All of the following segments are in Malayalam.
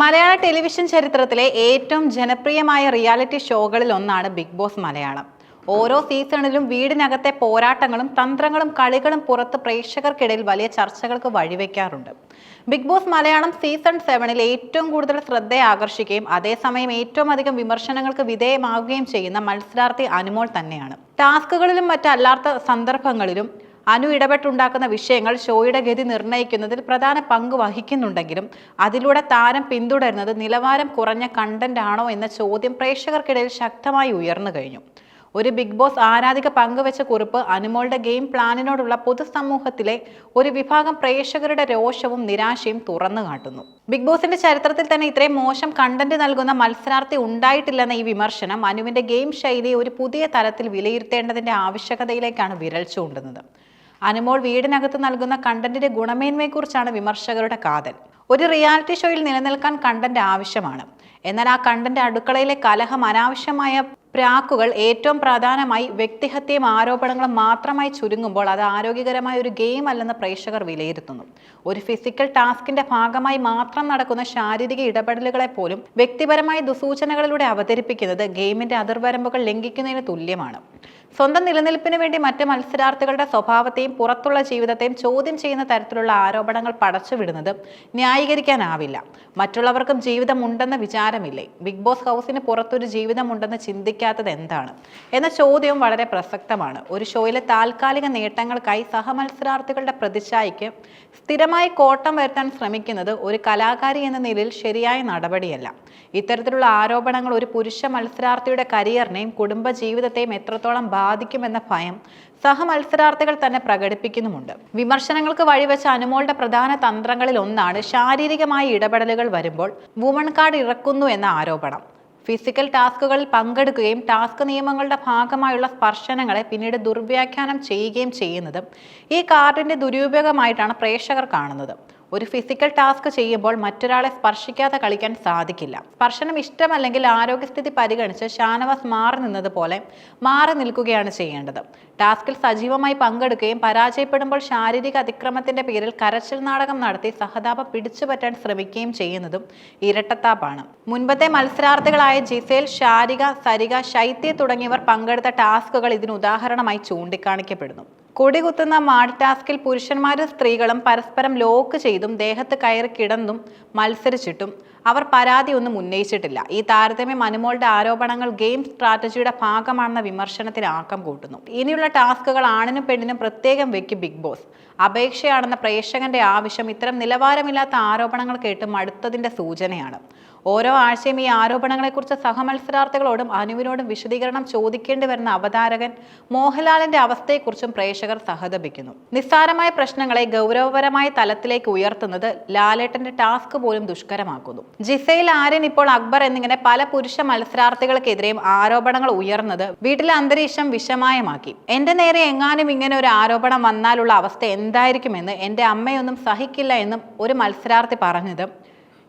മലയാള ടെലിവിഷൻ ചരിത്രത്തിലെ ഏറ്റവും ജനപ്രിയമായ റിയാലിറ്റി ഷോകളിൽ ഒന്നാണ് ബിഗ് ബോസ് മലയാളം. ഓരോ സീസണിലും വീടിനകത്തെ പോരാട്ടങ്ങളും തന്ത്രങ്ങളും കളികളും പുറത്ത് പ്രേക്ഷകർക്കിടയിൽ വലിയ ചർച്ചകൾക്ക് വഴിവെക്കാറുണ്ട്. ബിഗ് ബോസ് മലയാളം സീസൺ സെവനിൽ ഏറ്റവും കൂടുതൽ ശ്രദ്ധയെ ആകർഷിക്കുകയും അതേസമയം ഏറ്റവും അധികം വിമർശനങ്ങൾക്ക് വിധേയമാവുകയും ചെയ്യുന്ന മത്സരാർത്ഥി അനുമോൾ തന്നെയാണ്. ടാസ്കുകളിലും മറ്റല്ലാത്ത സന്ദർഭങ്ങളിലും അനു ഇടപെട്ടുണ്ടാക്കുന്ന വിഷയങ്ങൾ ഷോയുടെ ഗതി നിർണയിക്കുന്നതിൽ പ്രധാന പങ്ക് വഹിക്കുന്നുണ്ടെങ്കിലും അതിലൂടെ താരം പിന്തുടരുന്നത് നിലവാരം കുറഞ്ഞ കണ്ടന്റ് ആണോ എന്ന ചോദ്യം പ്രേക്ഷകർക്കിടയിൽ ശക്തമായി ഉയർന്നു കഴിഞ്ഞു. ഒരു ബിഗ് ബോസ് ആരാധിക പങ്കുവച്ച കുറിപ്പ് അനുമോളുടെ ഗെയിം പ്ലാനിനോടുള്ള പൊതുസമൂഹത്തിലെ ഒരു വിഭാഗം പ്രേക്ഷകരുടെ രോഷവും നിരാശയും തുറന്നു കാട്ടുന്നു. ബിഗ് ബോസിന്റെ ചരിത്രത്തിൽ തന്നെ ഇത്രയും മോശം കണ്ടന്റ് നൽകുന്ന മത്സരാർത്ഥി ഉണ്ടായിട്ടില്ലെന്ന ഈ വിമർശനം അനുവിന്റെ ഗെയിം ശൈലിയെ ഒരു പുതിയ തലത്തിൽ വിലയിരുത്തേണ്ടതിന്റെ ആവശ്യകതയിലേക്കാണ് വിരൽ ചൂണ്ടുന്നത്. അനുമോൾ വീടിനകത്ത് നൽകുന്ന കണ്ടന്റിന്റെ ഗുണമേന്മയെക്കുറിച്ചാണ് വിമർശകരുടെ കാതൽ. ഒരു റിയാലിറ്റി ഷോയിൽ നിലനിൽക്കാൻ കണ്ടന്റ് ആവശ്യമാണ്. എന്നാൽ ആ കണ്ടന്റ് അടുക്കളയിലെ കലഹം അനാവശ്യമായ പ്രാക്കുകൾ ഏറ്റവും പ്രധാനമായി വ്യക്തിഹത്യയും ആരോപണങ്ങളും മാത്രമായി ചുരുങ്ങുമ്പോൾ അത് ആരോഗ്യകരമായ ഒരു ഗെയിം അല്ലെന്ന് പ്രേക്ഷകർ വിലയിരുത്തുന്നു. ഒരു ഫിസിക്കൽ ടാസ്കിന്റെ ഭാഗമായി മാത്രം നടക്കുന്ന ശാരീരിക ഇടപെടലുകളെ പോലും വ്യക്തിപരമായ ദുസൂചനകളിലൂടെ അവതരിപ്പിക്കുന്നത് ഗെയിമിന്റെ അതിർവരമ്പുകൾ ലംഘിക്കുന്നതിന് തുല്യമാണ്. സ്വന്തം നിലനിൽപ്പിന് വേണ്ടി മറ്റ് മത്സരാർത്ഥികളുടെ സ്വഭാവത്തെയും പുറത്തുള്ള ജീവിതത്തെയും ചോദ്യം ചെയ്യുന്ന തരത്തിലുള്ള ആരോപണങ്ങൾ പടച്ചുവിടുന്നത് ന്യായീകരിക്കാനാവില്ല. മറ്റുള്ളവർക്കും ജീവിതമുണ്ടെന്ന വിചാരമില്ലേ? ബിഗ് ബോസ് ഹൗസിന് പുറത്തൊരു ജീവിതമുണ്ടെന്ന് ചിന്തിക്കാത്തത് എന്താണ്? എന്ന ചോദ്യം വളരെ പ്രസക്തമാണ്. ഒരു ഷോയിലെ താൽക്കാലിക നേട്ടങ്ങൾക്കായി സഹമത്സരാർത്ഥികളുടെ പ്രതിച്ഛായയ്ക്ക് സ്ഥിരമായി കോട്ടം വരുത്താൻ ശ്രമിക്കുന്നത് ഒരു കലാകാരി എന്ന നിലയിൽ ശരിയായ നടപടിയല്ല. ഇത്തരത്തിലുള്ള ആരോപണങ്ങൾ ഒരു പുരുഷ മത്സരാർത്ഥിയുടെ കരിയറിനെയും കുടുംബ ജീവിതത്തെയും എത്രത്തോളം ബാധിക്കുമെന്ന ഭയം സഹമത്സരാർത്ഥികൾ തന്നെ പ്രകടിപ്പിക്കുന്നുമുണ്ട്. വിമർശനങ്ങൾക്ക് വഴിവെച്ച അനുമോളുടെ പ്രധാന തന്ത്രങ്ങളിൽ ഒന്നാണ് ശാരീരികമായ ഇടപെടലുകൾ വരുമ്പോൾ വുമൺ കാർഡ് ഇറക്കുന്നു എന്ന ആരോപണം. ഫിസിക്കൽ ടാസ്കുകളിൽ പങ്കെടുക്കുകയും ടാസ്ക് നിയമങ്ങളുടെ ഭാഗമായുള്ള സ്പർശനങ്ങളെ പിന്നീട് ദുർവ്യാഖ്യാനം ചെയ്യുകയും ചെയ്യുന്നതും ഈ കാർഡിന്റെ ദുരുപയോഗമായിട്ടാണ് പ്രേക്ഷകർ കാണുന്നത്. ഒരു ഫിസിക്കൽ ടാസ്ക് ചെയ്യുമ്പോൾ മറ്റൊരാളെ സ്പർശിക്കാതെ കളിക്കാൻ സാധിക്കില്ല. സ്പർശനം ഇഷ്ടമല്ലെങ്കിൽ ആരോഗ്യസ്ഥിതി പരിഗണിച്ച് ഷാനവാസ് മാറി നിന്നതുപോലെ മാറി നിൽക്കുകയാണ് ചെയ്യേണ്ടത്. ടാസ്കിൽ സജീവമായി പങ്കെടുക്കുകയും പരാജയപ്പെടുമ്പോൾ ശാരീരിക അതിക്രമത്തിന്റെ പേരിൽ കരച്ചിൽ നാടകം നടത്തി സഹതാപ പിടിച്ചുപറ്റാൻ ശ്രമിക്കുകയും ചെയ്യുന്നതും ഇരട്ടത്താപ്പാണ്. മുൻപത്തെ മത്സരാർത്ഥികളായ ജിസേൽ ഷാരിക സരിക ശൈത്യ തുടങ്ങിയവർ പങ്കെടുത്ത ടാസ്കുകൾ ഇതിന് ഉദാഹരണമായി ചൂണ്ടിക്കാണിക്കപ്പെടുന്നു. കൊടികുത്തുന്ന മാഡ് ടാസ്കിൽ പുരുഷന്മാരും സ്ത്രീകളും പരസ്പരം ലോക്ക് ചെയ്തും ദേഹത്ത് കയറി കിടന്നും മത്സരിച്ചിട്ടും അവർ പരാതി ഒന്നും ഉന്നയിച്ചിട്ടില്ല. ഈ താരതമ്യം അനുമോളുടെ ആരോപണങ്ങൾ ഗെയിം സ്ട്രാറ്റജിയുടെ ഭാഗമാണെന്ന വിമർശനത്തിന് ആക്കം കൂട്ടുന്നു. ഇനിയുള്ള ടാസ്കുകൾ ആണിനും പെണ്ണിനും പ്രത്യേകം വെക്കും ബിഗ് ബോസ്. അപേക്ഷയാണെന്ന പ്രേക്ഷകന്റെ ആവശ്യം ഇത്തരം നിലവാരമില്ലാത്ത ആരോപണങ്ങൾ കേട്ട് മടുത്തതിന്റെ സൂചനയാണ്. ഓരോ ആഴ്ചയും ഈ ആരോപണങ്ങളെക്കുറിച്ച് സഹമത്സരാർത്ഥികളോടും അനുവിനോടും വിശദീകരണം ചോദിക്കേണ്ടി വരുന്ന അവതാരകൻ മോഹൻലാലിന്റെ അവസ്ഥയെക്കുറിച്ചും പ്രേക്ഷകർ സഹതപിക്കുന്നു. നിസ്സാരമായ പ്രശ്നങ്ങളെ ഗൗരവപരമായ തലത്തിലേക്ക് ഉയർത്തുന്നത് ലാലേട്ടന്റെ ടാസ്ക് പോലും ദുഷ്കരമാക്കുന്നു. ജിസയിൽ ആര്യൻ ഇപ്പോൾ അക്ബർ എന്നിങ്ങനെ പല പുരുഷ മത്സരാർത്ഥികൾക്കെതിരെയും ആരോപണങ്ങൾ ഉയർന്നത് വീട്ടിലെ അന്തരീക്ഷം വിഷമയമാക്കി. എന്റെ നേരെ എങ്ങാനും ഇങ്ങനെ ഒരു ആരോപണം വന്നാലുള്ള അവസ്ഥ എന്തായിരിക്കുമെന്ന് എന്റെ അമ്മയൊന്നും സഹിക്കില്ല എന്നും ഒരു മത്സരാർത്ഥി പറഞ്ഞത്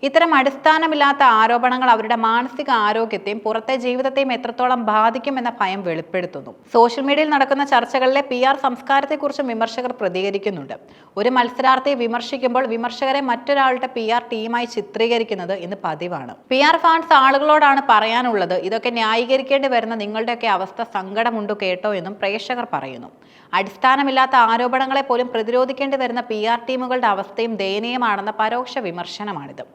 ഇത്തരം അടിസ്ഥാനമില്ലാത്ത ആരോപണങ്ങൾ അവരുടെ മാനസിക ആരോഗ്യത്തെയും പുറത്തെ ജീവിതത്തെയും എത്രത്തോളം ബാധിക്കുമെന്ന ഭയം വെളിപ്പെടുത്തുന്നു. സോഷ്യൽ മീഡിയയിൽ നടക്കുന്ന ചർച്ചകളിലെ പി ആർ സംസ്കാരത്തെക്കുറിച്ചും വിമർശകർ പ്രതികരിക്കുന്നുണ്ട്. ഒരു മത്സരാർത്ഥിയെ വിമർശിക്കുമ്പോൾ വിമർശകരെ മറ്റൊരാളുടെ പി ആർ ടീമായി ചിത്രീകരിക്കുന്നത് ഇന്ന് പതിവാണ്. പി ആർ ഫാൻസ് ആളുകളോടാണ് പറയാനുള്ളത് ഇതൊക്കെ ന്യായീകരിക്കേണ്ടി വരുന്ന നിങ്ങളുടെയൊക്കെ അവസ്ഥ സങ്കടമുണ്ട് കേട്ടോ എന്നും പ്രേക്ഷകർ പറയുന്നു. അടിസ്ഥാനമില്ലാത്ത ആരോപണങ്ങളെ പോലും പ്രതിരോധിക്കേണ്ടി വരുന്ന പി ആർ ടീമുകളുടെ അവസ്ഥയും ദയനീയമാണെന്ന പരോക്ഷ വിമർശനമാണിത്.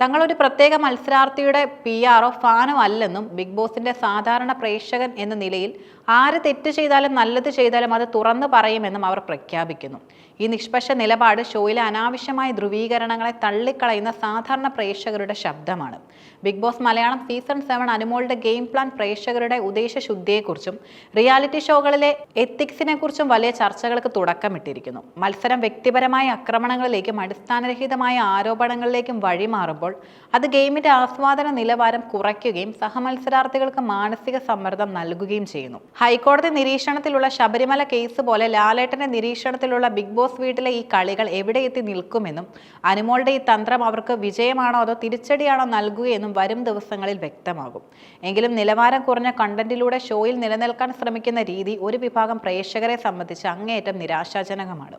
തങ്ങളൊരു പ്രത്യേക മത്സരാർത്ഥിയുടെ പി ആറോ ഫാനോ അല്ലെന്നും ബിഗ് ബോസിന്റെ സാധാരണ പ്രേക്ഷകൻ എന്ന നിലയിൽ ആര് തെറ്റ് ചെയ്താലും നല്ലത് ചെയ്താലും അത് തുറന്നു പറയുമെന്നും അവർ പ്രഖ്യാപിക്കുന്നു. ഈ നിഷ്പക്ഷ നിലപാട് ഷോയിലെ അനാവശ്യമായ ധ്രുവീകരണങ്ങളെ തള്ളിക്കളയുന്ന സാധാരണ പ്രേക്ഷകരുടെ ശബ്ദമാണ്. Big boss Malayalam season seven അനുമോളുടെ ഗെയിം പ്ലാൻ പ്രേക്ഷകരുടെ ഉദ്ദേശശുദ്ധിയെക്കുറിച്ചും റിയാലിറ്റി ഷോകളിലെ എത്തിക്സിനെ കുറിച്ചും വലിയ ചർച്ചകൾക്ക് തുടക്കമിട്ടിരിക്കുന്നു. മത്സരം വ്യക്തിപരമായ ആക്രമണങ്ങളിലേക്കും അടിസ്ഥാനരഹിതമായ ആരോപണങ്ങളിലേക്കും വഴിമാറുമ്പോൾ അത് ഗെയിമിന്റെ ആസ്വാദന നിലവാരം കുറയ്ക്കുകയും സഹമത്സരാർത്ഥികൾക്ക് മാനസിക സമ്മർദ്ദം നൽകുകയും ചെയ്യുന്നു. ഹൈക്കോടതി നിരീക്ഷണത്തിലുള്ള ശബരിമല കേസ് പോലെ ലാലേട്ടന്റെ നിരീക്ഷണത്തിലുള്ള ബിഗ് ബോസ് വീട്ടിലെ ഈ കളികൾ എവിടെ എത്തി നിൽക്കുമെന്നും അനുമോളുടെ ഈ തന്ത്രം അവർക്ക് വിജയമാണോ അതോ തിരിച്ചടിയാണോ നൽകുകയെന്നും വരും ദിവസങ്ങളിൽ വ്യക്തമാകും. എങ്കിലും നിലവാരം കുറഞ്ഞ കണ്ടന്റിലൂടെ ഷോയിൽ നിലനിൽക്കാൻ ശ്രമിക്കുന്ന രീതി ഒരു വിഭാഗം പ്രേക്ഷകരെ സംബന്ധിച്ച് അങ്ങേയറ്റം നിരാശാജനകമാണ്.